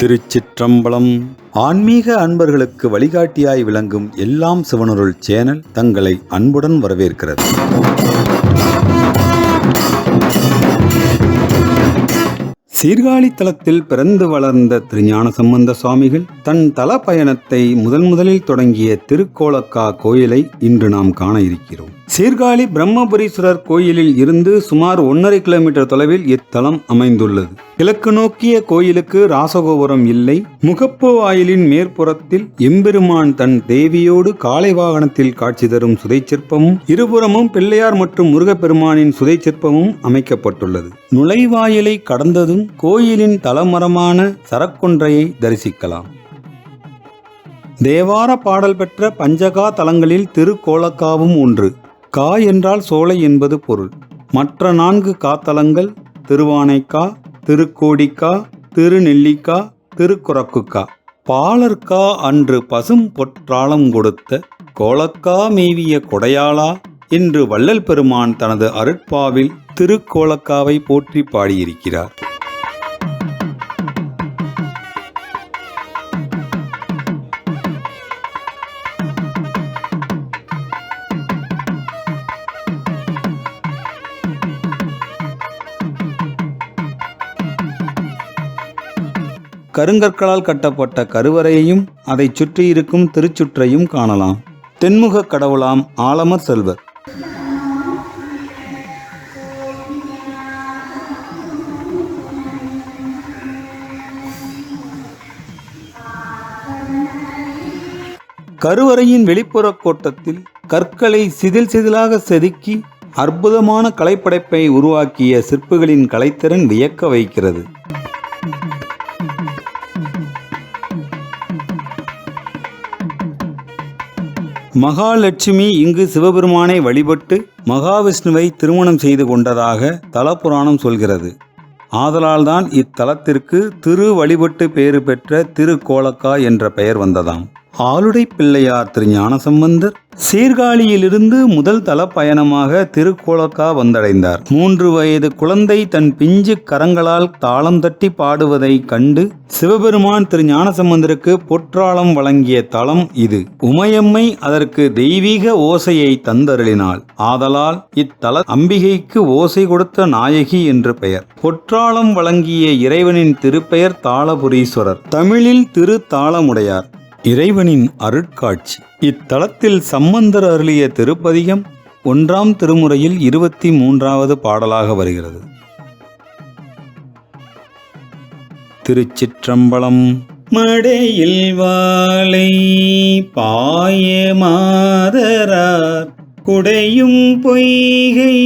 திருச்சிற்றம்பலம். ஆன்மீக அன்பர்களுக்கு வழிகாட்டியாய் விளங்கும் எல்லாம் சிவனருள் சேனல் தங்களை அன்புடன் வரவேற்கிறது. சீர்காழி தலத்தில் பிறந்து வளர்ந்த திருஞான சம்பந்த சுவாமிகள் தன் தல பயணத்தை முதன் முதலில் தொடங்கிய திருக்கோலக்கா கோயிலை இன்று நாம் காண இருக்கிறோம். சீர்காழி பிரம்மபுரீஸ்வரர் கோயிலில் இருந்து சுமார் ஒன்றரை கிலோமீட்டர் தொலைவில் இத்தலம் அமைந்துள்ளது. கிழக்கு நோக்கிய கோயிலுக்கு ராசகோபுரம் இல்லை. முகப்பு வாயிலின் மேற்புறத்தில் எம்பெருமான் தன் தேவியோடு காளை வாகனத்தில் காட்சி தரும் சுதை சிற்பமும் இருபுறமும் பிள்ளையார் மற்றும் முருகப்பெருமானின் சுதை சிற்பமும் அமைக்கப்பட்டுள்ளது. நுழைவாயிலை கடந்ததும் கோயிலின் தலமரமான சரக்கொன்றையை தரிசிக்கலாம். தேவார பாடல் பெற்ற பஞ்சகா தலங்களில் திருக்கோலக்காவும் ஒன்று. கா என்றால் சோலை என்பது பொருள். மற்ற நான்கு காத்தலங்கள் திருவானைக்கா திருக்கோடிக்கா திருநெல்லிக்கா திருக்குறக்குக்கா பாலர்கா அன்று பசும் பொற்றாளம் கொடுத்த கோலக்கா மேவிய கொடையாளா என்று வள்ளல் பெருமான் தனது அருட்பாவில் திருக்கோலக்காவை போற்றி பாடியிருக்கிறார். கருங்கற்களால் கட்டப்பட்ட கருவறையையும் அதைச் சுற்றியிருக்கும் திருச்சுற்றையும் காணலாம். தென்முக கடவுளாம் ஆலமர் செல்வர். கருவறையின் வெளிப்புற கோட்டத்தில் கற்களை சிதில் சிதிலாக செதுக்கி அற்புதமான கலைப்படைப்பை உருவாக்கிய சிற்பிகளின் கலைத்திறன் வியக்க வைக்கிறது. மகாலட்சுமி இங்கு சிவபெருமானை வழிபட்டு மகாவிஷ்ணுவை திருமணம் செய்து கொண்டதாக தலப்புராணம் சொல்கிறது. ஆதலால்தான் இத்தலத்திற்கு திரு வழிபட்டு பேறு பெற்ற திருக்கோலக்கா என்ற பெயர் வந்ததாம். ஆளுடை பிள்ளையார் திரு ஞானசம்பந்தர் சீர்காழியிலிருந்து முதல் தல பயணமாக திருக்கோலக்கா வந்தடைந்தார். மூன்று வயது குழந்தை தன் பிஞ்சு கரங்களால் தாளம் தட்டி பாடுவதை கண்டு சிவபெருமான் திரு ஞானசம்பந்தருக்கு பொற்றாளம் வழங்கிய தலம் இது. உமையம்மை அதற்கு தெய்வீக ஓசையை தந்தருளினாள். ஆதலால் இத்தல அம்பிகைக்கு ஓசை கொடுத்த நாயகி என்று பெயர். பொற்றாளம் வழங்கிய இறைவனின் திருப்பெயர் தாளபுரீஸ்வரர். தமிழில் திரு தாளமுடையார் இறைவனின் அருட்காட்சி. இத்தலத்தில் சம்பந்தர் அருளிய திருப்பதிகம் ஒன்றாம் திருமுறையில் இருபத்தி மூன்றாவது பாடலாக வருகிறது. திருச்சிற்றம்பலம் மடையில் வாழை பாய மாதரார் குடையும் பொய்கை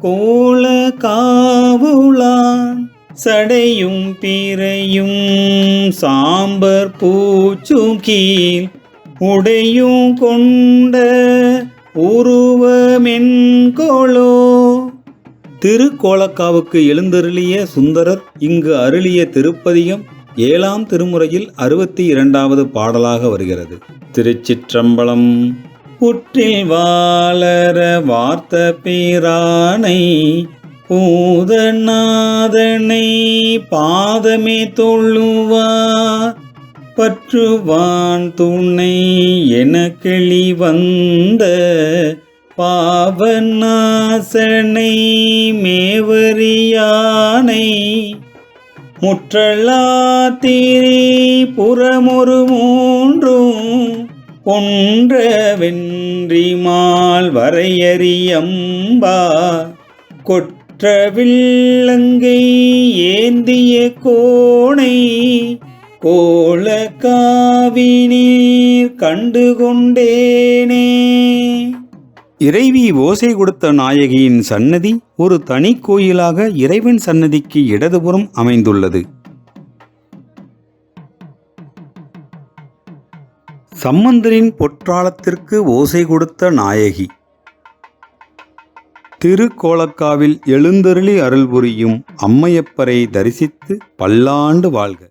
கோல காவுளான் சடையும் பிறையும் சாம்பர் பூச்சும் கீழ் உடையும் கொண்ட உருவமென்கோளோ திருக்கோலக்காவுக்கு எழுந்தருளிய சுந்தரர் இங்கு அருளிய திருப்பதிகம் ஏழாம் திருமுறையில் அறுபத்தி இரண்டாவது பாடலாக வருகிறது. திருச்சிற்றம்பலம். புற்றில் வாளர வார்த்த பேரானை பூதநாதனை பாதமே தொழுவார் பற்றுவான் துணை என கிளி வந்த பாவநாசனை மேவரியானை முற்றலாத்திரி புறமொரு மூன்றும் ஒன்ற வென்றிமால் வரையறியம்பா மற்ற வில்லங்கை ஏந்திய கோணை கோல காவினீர் கண்டு கொண்டேனே இறைவி ஓசை கொடுத்த நாயகியின் சன்னதி ஒரு தனி கோயிலாக இறைவன் சன்னதிக்கு இடதுபுறம் அமைந்துள்ளது. சம்பந்தரின் பொற்றாளத்திற்கு ஓசை கொடுத்த நாயகி. திருக்கோலக்காவில் எழுந்தருளி அருள் புரியும் அம்மையப்பரை தரிசித்து பல்லாண்டு வாழ்க.